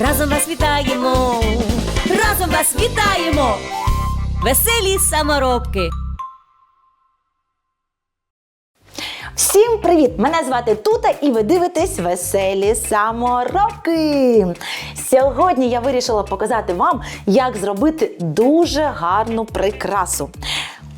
разом вас вітаємо, разом вас вітаємо, веселі саморобки. Всім привіт! Мене звати Тута і ви дивитесь веселі саморобки. Сьогодні я вирішила показати вам, як зробити дуже гарну прикрасу.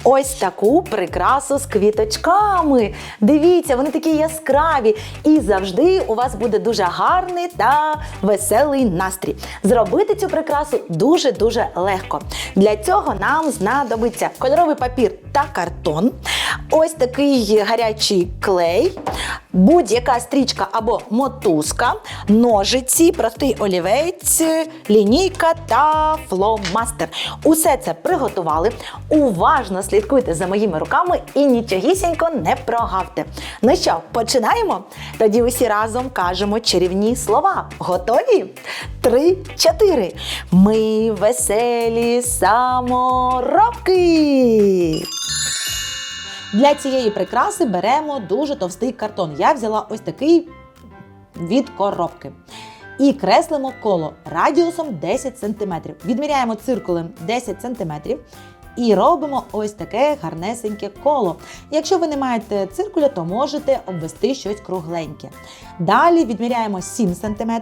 Ось таку прикрасу з квіточками. Дивіться, вони такі яскраві. І завжди у вас буде дуже гарний та веселий настрій. Зробити цю прикрасу дуже-дуже легко. Для цього нам знадобиться кольоровий папір та картон. Ось такий гарячий клей, будь-яка стрічка або мотузка, ножиці, простий олівець, лінійка та фломастер. Усе це приготували. Уважно слідкуйте за моїми руками і нічогісінько не прогавте. Ну що, починаємо? Тоді усі разом кажемо чарівні слова. Готові? Три, чотири. Ми веселі саморобки. Для цієї прикраси беремо дуже товстий картон. Я взяла ось такий від коробки. І креслимо коло радіусом 10 см. Відміряємо циркулем 10 см. І робимо ось таке гарнесеньке коло. Якщо ви не маєте циркуля, то можете обвести щось кругленьке. Далі відміряємо 7 см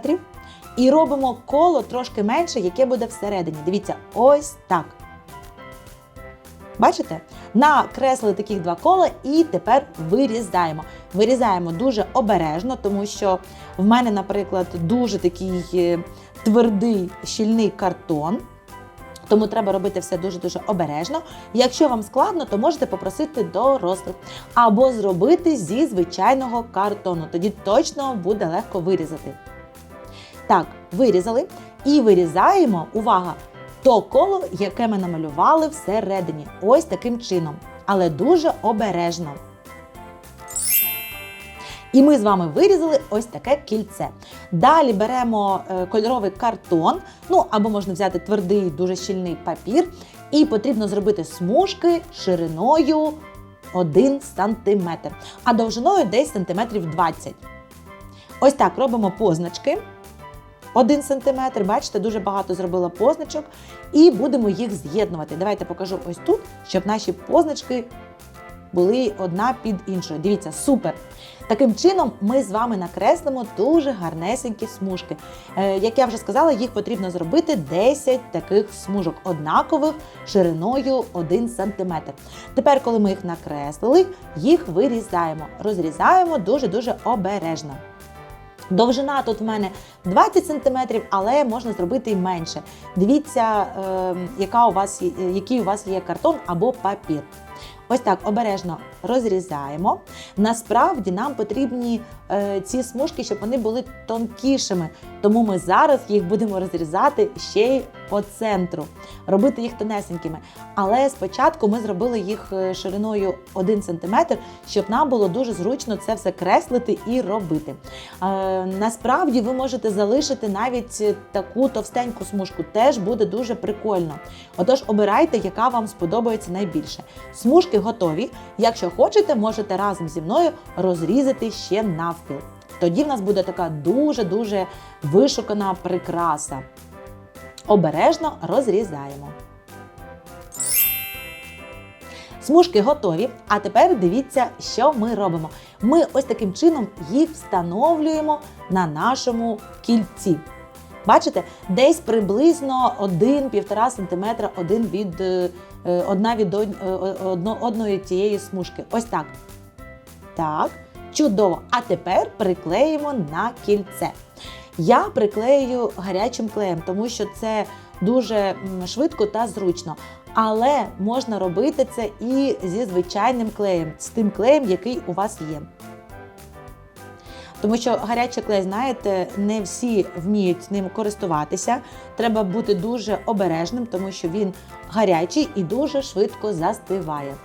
і робимо коло трошки менше, яке буде всередині. Дивіться, ось так. Бачите? Накреслили таких два кола і тепер вирізаємо. Вирізаємо дуже обережно, тому що в мене, наприклад, дуже такий е, твердий щільний картон. Тому треба робити все дуже-дуже обережно. Якщо вам складно, то можете попросити дорослих або зробити зі звичайного картону. Тоді точно буде легко вирізати. Так, вирізали і вирізаємо, увага, то коло, яке ми намалювали всередині. Ось таким чином. Але дуже обережно. І ми з вами вирізали ось таке кільце. Далі беремо е, кольоровий картон, ну або можна взяти твердий, дуже щільний папір, і потрібно зробити смужки шириною 1 см, а довжиною десь сантиметрів 20 Ось так робимо позначки. 1 см, бачите, дуже багато зробила позначок, і будемо їх з'єднувати. Давайте покажу ось тут, щоб наші позначки були одна під іншою. Дивіться, супер! Таким чином, ми з вами накреслимо дуже гарнесенькі смужки. Е, як я вже сказала, їх потрібно зробити 10 таких смужок, однакових шириною 1 см. Тепер, коли ми їх накреслили, їх вирізаємо, розрізаємо дуже-дуже обережно. Довжина тут в мене 20 см, але можна зробити і менше. Дивіться, е, яка у вас, який у вас є картон або папір. Ось так обережно розрізаємо. Насправді нам потрібні е, ці смужки, щоб вони були тонкішими. Тому ми зараз їх будемо розрізати ще й по центру, робити їх тонесенькими. Але спочатку ми зробили їх е, шириною 1 см, щоб нам було дуже зручно це все креслити і робити. Е, насправді ви можете залишити навіть таку товстеньку смужку, теж буде дуже прикольно. Отож, обирайте, яка вам сподобається найбільше. Смужки готові. Якщо хочете, можете разом зі мною розрізати ще навпіл. Тоді в нас буде така дуже-дуже вишукана прикраса. Обережно розрізаємо. Смужки готові. А тепер дивіться, що ми робимо. Ми ось таким чином їх встановлюємо на нашому кільці. Бачите, десь приблизно 1-1,5 см один від, е, одна від е, одно- одної тієї смужки. Ось так. Так, чудово. А тепер приклеїмо на кільце. Я приклею гарячим клеєм, тому що це дуже швидко та зручно. Але можна робити це і зі звичайним клеєм, з тим клеєм, який у вас є. Тому що гарячий клей, знаєте, не всі вміють ним користуватися. Треба бути дуже обережним, тому що він гарячий і дуже швидко застиває.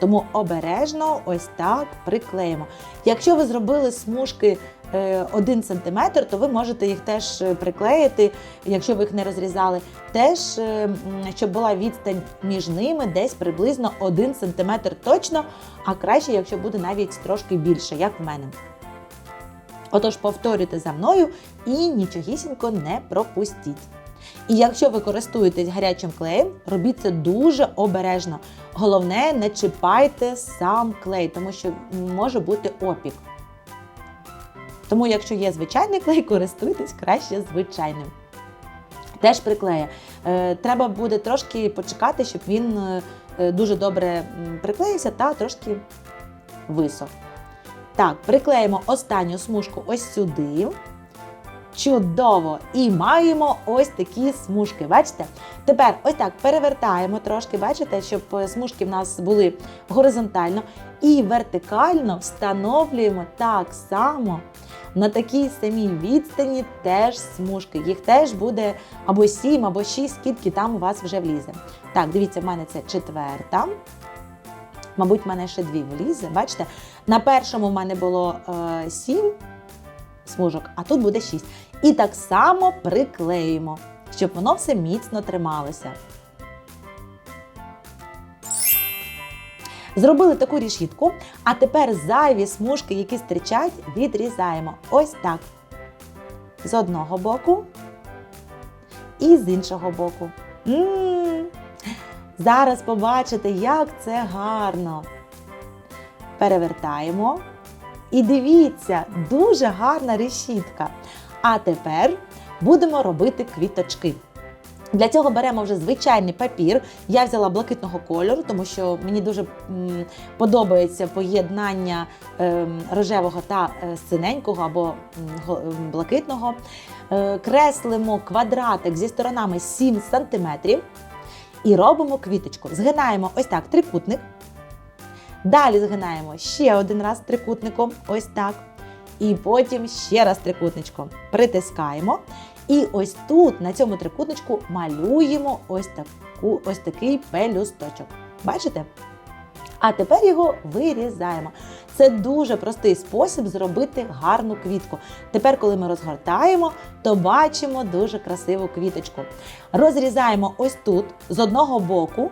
Тому обережно ось так приклеїмо. Якщо ви зробили смужки 1 см, то ви можете їх теж е, приклеїти, якщо ви їх не розрізали, теж, е, щоб була відстань між ними десь приблизно 1 см точно, а краще, якщо буде навіть трошки більше, як в мене. Отож, повторюйте за мною і нічогісінько не пропустіть. І якщо ви користуєтесь гарячим клеєм, робіть це дуже обережно. Головне, не чіпайте сам клей, тому що може бути опік. Тому, якщо є звичайний клей, користуйтесь краще звичайним. Теж приклеє. Е, Треба буде трошки почекати, щоб він е, дуже добре приклеївся та трошки висох. Так, приклеїмо останню смужку ось сюди. Чудово! І маємо ось такі смужки. Бачите? Тепер ось так перевертаємо трошки, бачите, щоб е, смужки в нас були горизонтально. І вертикально встановлюємо так само на такій самій відстані теж смужки. Їх теж буде або 7, або 6, скільки там у вас вже влізе. Так, дивіться, в мене це четверта. Мабуть, в мене ще дві влізе. Бачите? На першому в мене було е, 7 смужок, а тут буде 6. І так само приклеїмо, щоб воно все міцно трималося. Зробили таку рішітку, а тепер зайві смужки, які стрічать, відрізаємо. Ось так. З одного боку і з іншого боку. М-м-м. Зараз побачите, як це гарно. Перевертаємо. І дивіться, дуже гарна решітка. А тепер будемо робити квіточки. Для цього беремо вже звичайний папір. Я взяла блакитного кольору, тому що мені дуже подобається поєднання ем, рожевого та е, синенького або блакитного. Е, креслимо квадратик зі сторонами 7 см і робимо квіточку. Згинаємо ось так трикутник. Далі згинаємо ще один раз трикутником, ось так. І потім ще раз трикутничком. Притискаємо. І ось тут, на цьому трикутничку, малюємо ось, таку, ось такий пелюсточок. Бачите? А тепер його вирізаємо. Це дуже простий спосіб зробити гарну квітку. Тепер, коли ми розгортаємо, то бачимо дуже красиву квіточку. Розрізаємо ось тут з одного боку,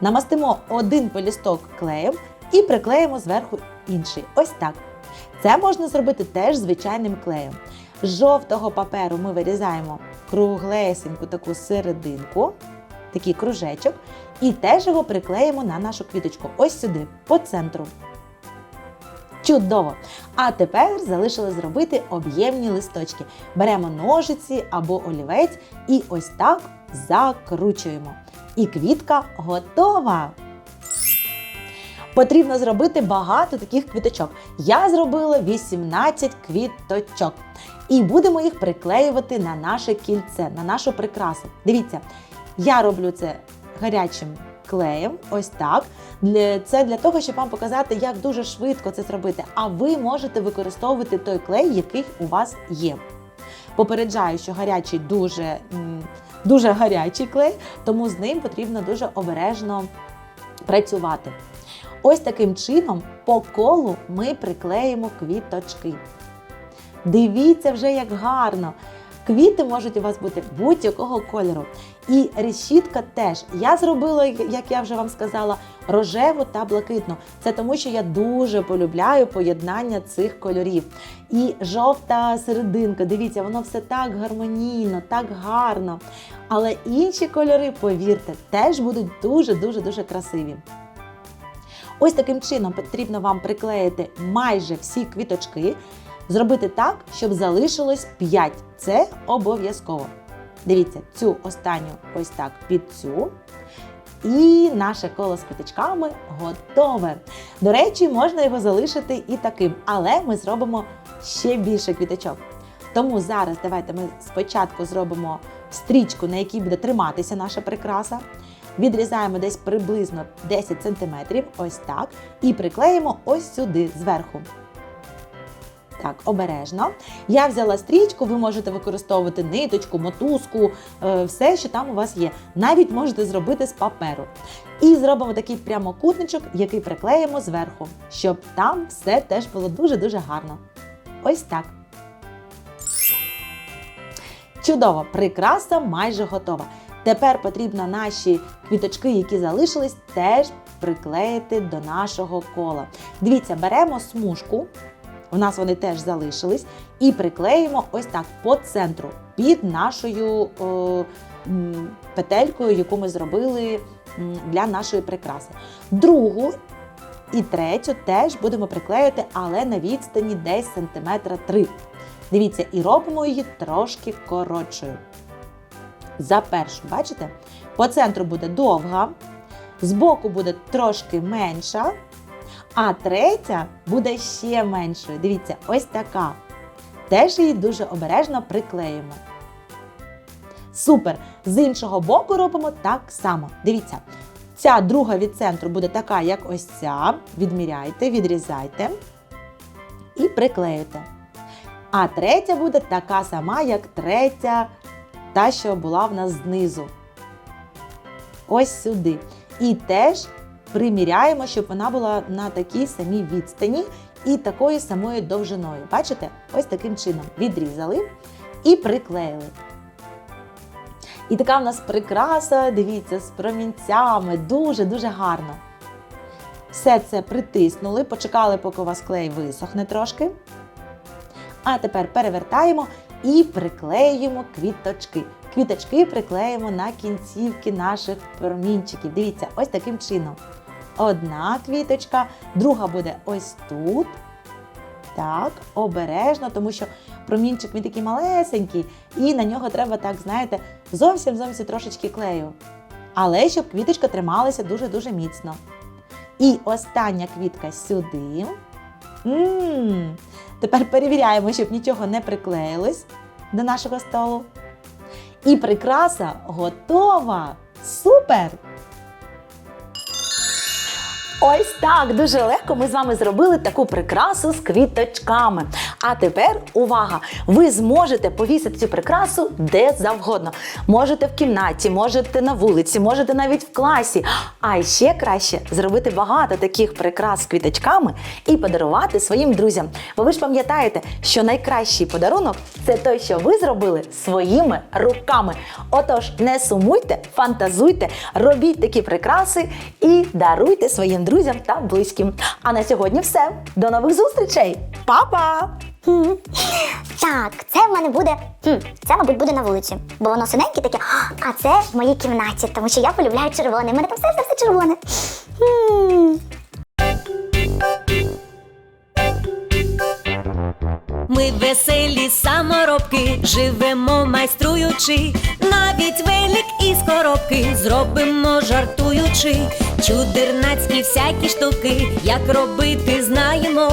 намастимо один полісток клеєм і приклеїмо зверху інший. Ось так. Це можна зробити теж звичайним клеєм. З жовтого паперу ми вирізаємо круглесеньку таку серединку, такий кружечок, і теж його приклеїмо на нашу квіточку. Ось сюди, по центру. Чудово! А тепер залишилось зробити об'ємні листочки. Беремо ножиці або олівець і ось так закручуємо. І квітка готова! Потрібно зробити багато таких квіточок. Я зробила 18 квіточок. І будемо їх приклеювати на наше кільце, на нашу прикрасу. Дивіться, я роблю це гарячим клеєм, ось так. Це для того, щоб вам показати, як дуже швидко це зробити. А ви можете використовувати той клей, який у вас є. Попереджаю, що гарячий дуже, дуже гарячий клей, тому з ним потрібно дуже обережно працювати. Ось таким чином по колу ми приклеїмо квіточки. Дивіться вже, як гарно. Квіти можуть у вас бути будь-якого кольору. І решітка теж. Я зробила, як я вже вам сказала, рожеву та блакитну. Це тому, що я дуже полюбляю поєднання цих кольорів. І жовта серединка, дивіться, воно все так гармонійно, так гарно. Але інші кольори, повірте, теж будуть дуже-дуже дуже красиві. Ось таким чином потрібно вам приклеїти майже всі квіточки, зробити так, щоб залишилось 5. Це обов'язково. Дивіться, цю останню ось так під цю. І наше коло з квіточками готове. До речі, можна його залишити і таким, але ми зробимо ще більше квіточок. Тому зараз давайте ми спочатку зробимо стрічку, на якій буде триматися наша прикраса. Відрізаємо десь приблизно 10 см, ось так, і приклеїмо ось сюди зверху. Так, обережно. Я взяла стрічку, ви можете використовувати ниточку, мотузку, е, все, що там у вас є. Навіть можете зробити з паперу. І зробимо такий прямокутничок, який приклеїмо зверху, щоб там все теж було дуже-дуже гарно. Ось так. Чудово, прикраса майже готова. Тепер потрібно наші квіточки, які залишились, теж приклеїти до нашого кола. Дивіться, беремо смужку, у нас вони теж залишились, і приклеїмо ось так по центру під нашою о, м, петелькою, яку ми зробили для нашої прикраси. Другу і третю теж будемо приклеювати, але на відстані десь сантиметра 3. Дивіться, і робимо її трошки коротшою. За першу, бачите? По центру буде довга, збоку буде трошки менша, а третя буде ще меншою. Дивіться, ось така. Теж її дуже обережно приклеїмо. Супер! З іншого боку робимо так само. Дивіться, ця друга від центру буде така, як ось ця. Відміряйте, відрізайте і приклеюєте. А третя буде така сама, як третя, та, що була в нас знизу. Ось сюди. І теж приміряємо, щоб вона була на такій самій відстані і такою самою довжиною. Бачите? Ось таким чином відрізали і приклеїли. І така в нас прикраса, дивіться, з промінцями, дуже-дуже гарно. Все це притиснули, почекали, поки у вас клей висохне трошки. А тепер перевертаємо і приклеюємо квіточки. Квіточки приклеїмо на кінцівки наших промінчиків. Дивіться, ось таким чином. Одна квіточка, друга буде ось тут. Так, обережно, тому що промінчик він такий малесенький, і на нього треба, так, знаєте, зовсім зовсім трошечки клею. Але щоб квіточка трималася дуже-дуже міцно. І остання квітка сюди. М, Тепер перевіряємо, щоб нічого не приклеїлось до нашого столу. І прикраса готова! Супер! Ось так дуже легко ми з вами зробили таку прикрасу з квіточками. А тепер увага! Ви зможете повісити цю прикрасу де завгодно. Можете в кімнаті, можете на вулиці, можете навіть в класі. А ще краще зробити багато таких прикрас з квіточками і подарувати своїм друзям. Бо ви ж пам'ятаєте, що найкращий подарунок це той, що ви зробили своїми руками. Отож, не сумуйте, фантазуйте, робіть такі прикраси і даруйте своїм друзям та близьким. А на сьогодні все. До нових зустрічей! Па-па! Так, це в мене буде. Хм, це, мабуть, буде на вулиці. Бо воно синеньке таке, а це в моїй кімнаті, тому що я полюбляю червоне. У мене там все все, все червоне. Ми веселі саморобки, живемо майструючи, навіть велик із коробки зробимо жартуючи, чудернацькі всякі штуки, як робити знаємо,